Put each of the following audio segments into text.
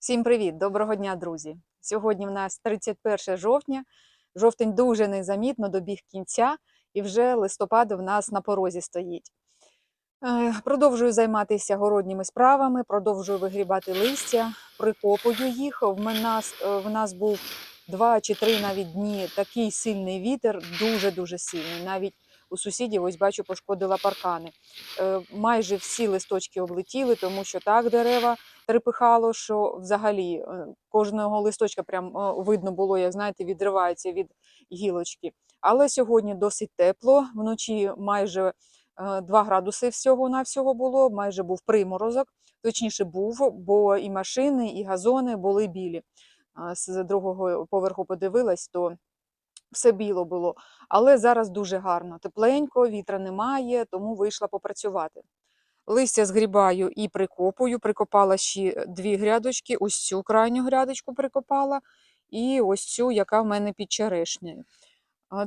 Всім привіт! Доброго дня, друзі! Сьогодні в нас 31 жовтня. Жовтень дуже незамітно добіг кінця, і вже листопад в нас на порозі стоїть. Е, Продовжую займатися городніми справами, продовжую вигрібати листя, прикопую їх. В нас, е, в нас був два чи три навіть дні такий сильний вітер, дуже-дуже сильний. Навіть у сусідів, ось бачу, пошкодила паркани. Е, Майже всі листочки облетіли, тому що так дерева трепихало, що взагалі е, кожного листочка прям е, видно було, як знаєте, відривається від гілочки. Але сьогодні досить тепло. Вночі майже е, 2 градуси всього на всього було, майже був приморозок. Точніше був, бо і машини, і газони були білі. З другого поверху подивилась, то все біло було. Але зараз дуже гарно, тепленько, вітра немає, тому вийшла попрацювати. Листя згрібаю і прикопую. Прикопала ще дві грядочки, ось цю крайню грядочку прикопала, і ось цю, яка в мене під черешнею.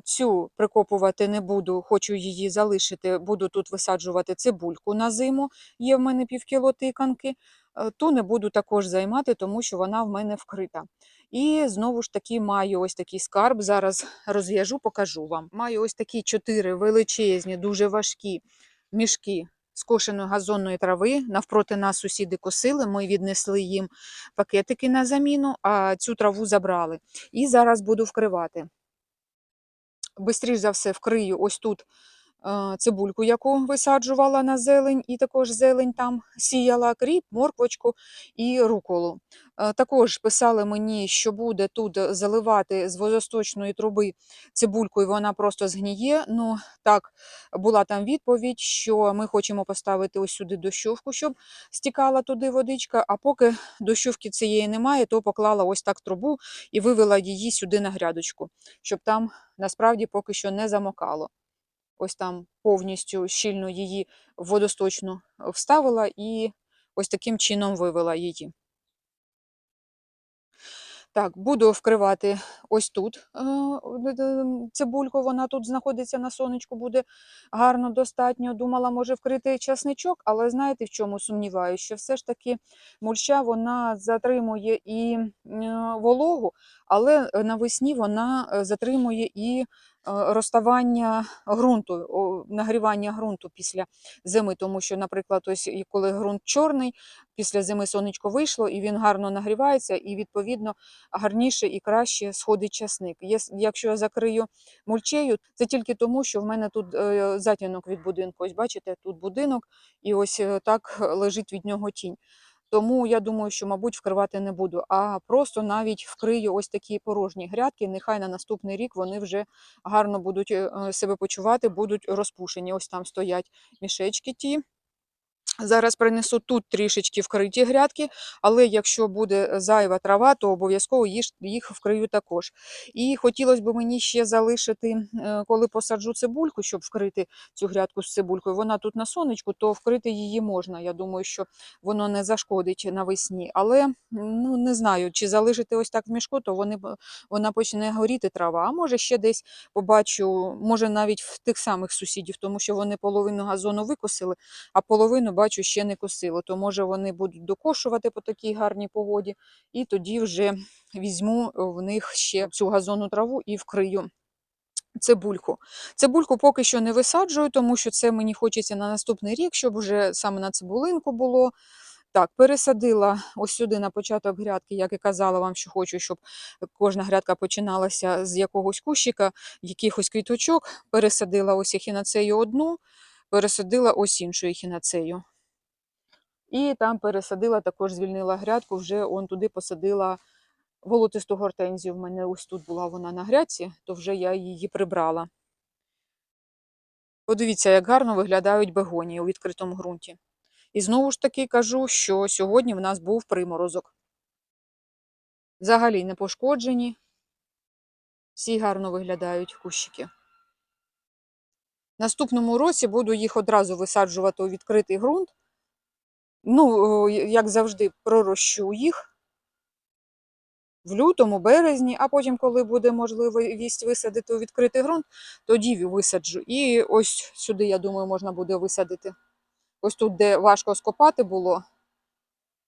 Цю прикопувати не буду, хочу її залишити. Буду тут висаджувати цибульку на зиму. Є в мене півкіло тиканки. Е, Ту не буду також займати, тому що вона в мене вкрита. І знову ж таки маю ось такий скарб. Зараз розв'яжу, покажу вам. Маю ось такі чотири величезні, дуже важкі мішки скошеної газонної трави. Навпроти нас сусіди косили, ми віднесли їм пакетики на заміну, а цю траву забрали. І зараз буду вкривати. Бистріш за все вкрию ось тут цибульку, яку висаджувала на зелень, і також зелень там сіяла кріп, морквочку і руколу. Також писали мені, що буде тут заливати з водосточної труби цибульку, і вона просто згніє. Ну, так, була там відповідь, що ми хочемо поставити ось сюди дощовку, щоб стікала туди водичка. А поки дощовки цієї немає, то поклала ось так трубу і вивела її сюди на грядочку, щоб там насправді поки що не замокало. Ось там повністю щільно її в водосточну е, вставила і ось таким чином вивела її. Так, буду вкривати ось тут е, цибульку, вона тут знаходиться на сонечку, буде гарно достатньо. Думала, може вкрити часничок, але знаєте, в чому сумніваюся, що все ж таки мульча вона затримує і е, вологу, але е, навесні вона е, затримує і е, розставання ґрунту, нагрівання ґрунту після зими, тому що, наприклад, ось коли ґрунт чорний, після зими сонечко вийшло, і він гарно нагрівається, і відповідно гарніше і краще сходить часник. Якщо я закрию мульчею, це тільки тому, що в мене тут затінок від будинку. Ось бачите, тут будинок, і ось так лежить від нього тінь. Тому я думаю, що, мабуть, вкривати не буду, а просто навіть вкрию ось такі порожні грядки. Нехай на наступний рік вони вже гарно будуть е, е, себе почувати, будуть розпушені. Ось там стоять мішечки ті. Зараз принесу тут трішечки вкриті грядки, але якщо буде зайва трава, то обов'язково їх вкрию також. І хотілося б мені ще залишити, е, коли посаджу цибульку, щоб вкрити цю грядку з цибулькою. Вона тут на сонечку, то вкрити її можна. Я думаю, що воно не зашкодить навесні. Але ну, не знаю, чи залишити ось так в мішку, то вони, вона почне горіти трава. А може ще десь побачу, може навіть в тих самих сусідів, тому що вони половину газону викосили а половину, бачу, ще не косило. То може вони будуть докошувати по такій гарній погоді, і тоді вже візьму в них ще цю газонну траву і вкрию. Цибульку. Цибульку поки що не висаджую, тому що це мені хочеться на наступний рік, щоб вже саме на цибулинку було. Так, пересадила ось сюди на початок грядки, як і казала вам, що хочу, щоб кожна грядка починалася з якогось кущика, якихось квіточок. Пересадила ось ехінацею одну, пересадила ось іншу ехінацею. І там пересадила, також звільнила грядку, вже он туди посадила волотисту гортензію. В мене ось тут була вона на грядці, то вже я її прибрала. Подивіться, як гарно виглядають бегонії у відкритому ґрунті. І знову ж таки кажу, що сьогодні в нас був приморозок. Взагалі не пошкоджені. Всі гарно виглядають кущики. Наступному році буду їх одразу висаджувати у відкритий ґрунт. Ну, як завжди, пророщу їх в лютому, березні, а потім, коли буде можливість висадити у відкритий ґрунт, тоді висаджу. І ось сюди, я думаю, можна буде висадити. Ось тут, де важко скопати було,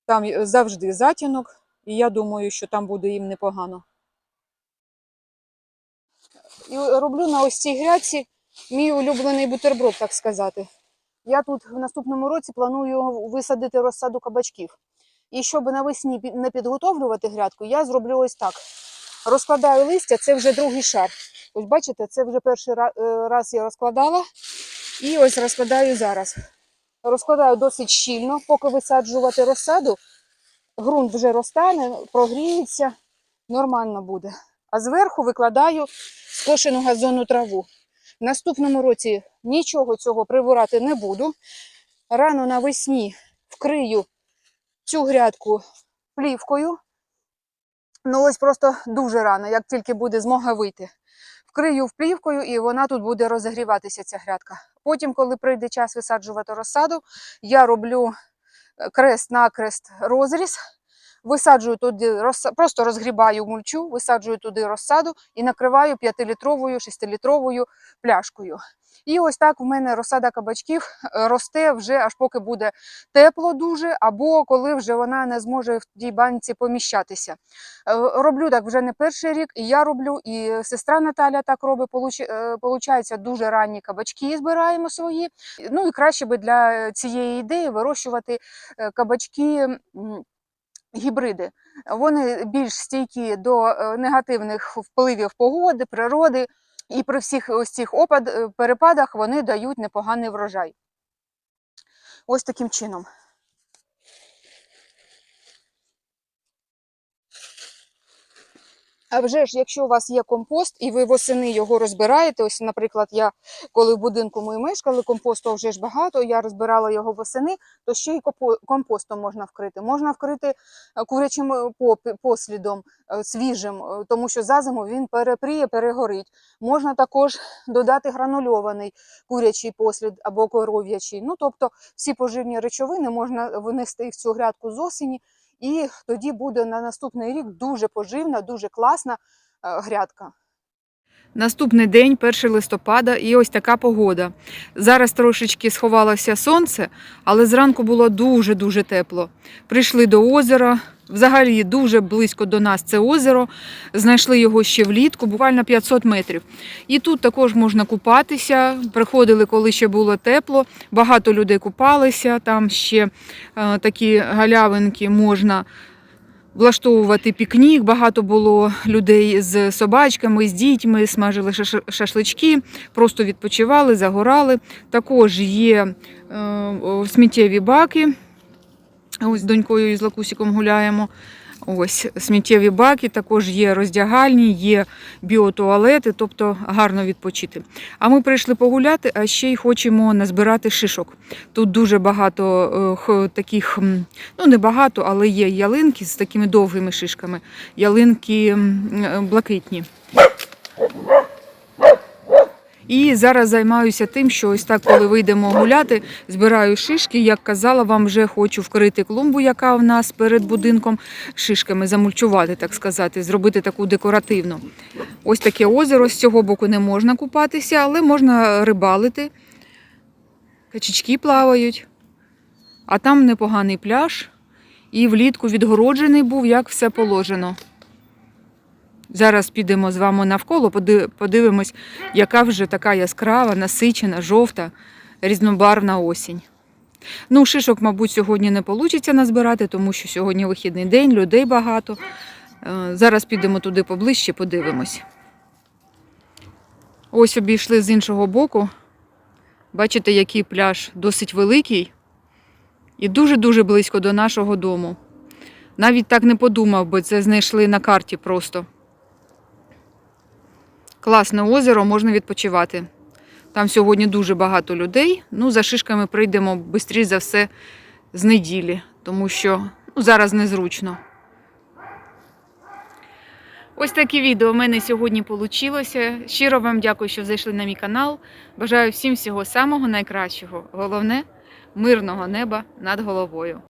там завжди затінок, І я думаю, що там буде їм непогано. І роблю на ось цій грядці мій улюблений бутерброд, так сказати. Я тут в наступному році планую висадити розсаду кабачків. І щоб навесні не підготовлювати грядку, я зроблю ось так. Розкладаю листя, це вже другий шар. Ось бачите, це вже перший е, раз я розкладала. І ось розкладаю зараз. Розкладаю досить щільно, поки висаджувати розсаду. Ґрунт вже розтане, прогріється, нормально буде. А зверху викладаю скошену газонну траву. В наступному році нічого цього прибирати не буду. Рано навесні вкрию цю грядку плівкою. Ну ось просто дуже рано, як тільки буде змога вийти. Вкрию плівкою і вона тут буде розігріватися, ця грядка. Потім, коли прийде час висаджувати розсаду, я роблю е, крест-накрест розріз, висаджую туди, розса- просто розгрібаю мульчу, висаджую туди розсаду і накриваю 5-літровою, 6-літровою пляшкою. І ось так в мене розсада кабачків е, росте вже аж поки буде тепло дуже, або коли вже вона не зможе в тій банці поміщатися. Е, Роблю так вже не перший рік, і я роблю, і сестра Наталя так робить. Получ- е, дуже ранні кабачки збираємо свої. Ну і краще би для цієї ідеї вирощувати кабачки. Гібриди вони більш стійкі до е, негативних впливів погоди, природи, і при всіх ось цих опад, е, перепадах вони дають непоганий врожай. Ось таким чином. А вже ж, якщо у вас є компост і ви восени його розбираєте, ось, наприклад, я коли в будинку ми мешкали, компосту вже ж багато, я розбирала його восени, то ще й компостом можна вкрити. Можна вкрити е, курячим е, послідом е, свіжим, тому що за зиму він перепріє, перегорить. Можна також додати гранульований курячий послід або коров'ячий. Ну, тобто всі поживні речовини можна винести в цю грядку з осені, і тоді буде на наступний рік дуже поживна, дуже класна е, грядка. Наступний день, 1 листопада, і ось така погода. Зараз трошечки сховалося сонце, але зранку було дуже-дуже тепло. Прийшли до озера. Взагалі дуже близько до нас це озеро. Знайшли його ще влітку, буквально 500 метрів. І тут також можна купатися. Приходили, коли ще було тепло. Багато людей купалися. Там ще е, такі галявинки можна влаштовувати пікнік. Багато було людей з собачками, з дітьми, смажили шашлички, просто відпочивали, загорали. Також є е, сміттєві баки. Ось з донькою і з лакусиком гуляємо. Ось сміттєві баки, також є роздягальні, є біотуалети, тобто гарно відпочити. А ми прийшли погуляти, а ще й хочемо назбирати шишок. Тут дуже багато е, таких, ну не багато, але є ялинки з такими довгими шишками, ялинки е, блакитні. І зараз займаюся тим, що ось так, коли вийдемо гуляти, збираю шишки. Як казала, вам вже хочу вкрити клумбу, яка в нас перед будинком, шишками замульчувати, так сказати, зробити таку декоративну. Ось таке озеро з цього боку не можна купатися, але можна рибалити. Качечки плавають, а там непоганий пляж. І влітку відгороджений був, як все положено. Зараз підемо з вами навколо, подивимось, яка вже така яскрава, насичена, жовта, різнобарвна осінь. Ну, шишок, мабуть, сьогодні не вийде назбирати, тому що сьогодні вихідний день, людей багато. Е, Зараз підемо туди поближче, подивимось. Ось обійшли з іншого боку. Бачите, який пляж досить великий і дуже-дуже близько до нашого дому. Навіть так не подумав, бо це знайшли на карті просто. Класне озеро, можна відпочивати. Там сьогодні дуже багато людей. Ну, за шишками прийдемо швидше за все з неділі, тому що ну, зараз незручно. Ось таке відео в мене сьогодні вийшло. Щиро вам дякую, що зайшли на мій канал. Бажаю всім всього самого найкращого. Головне мирного неба над головою.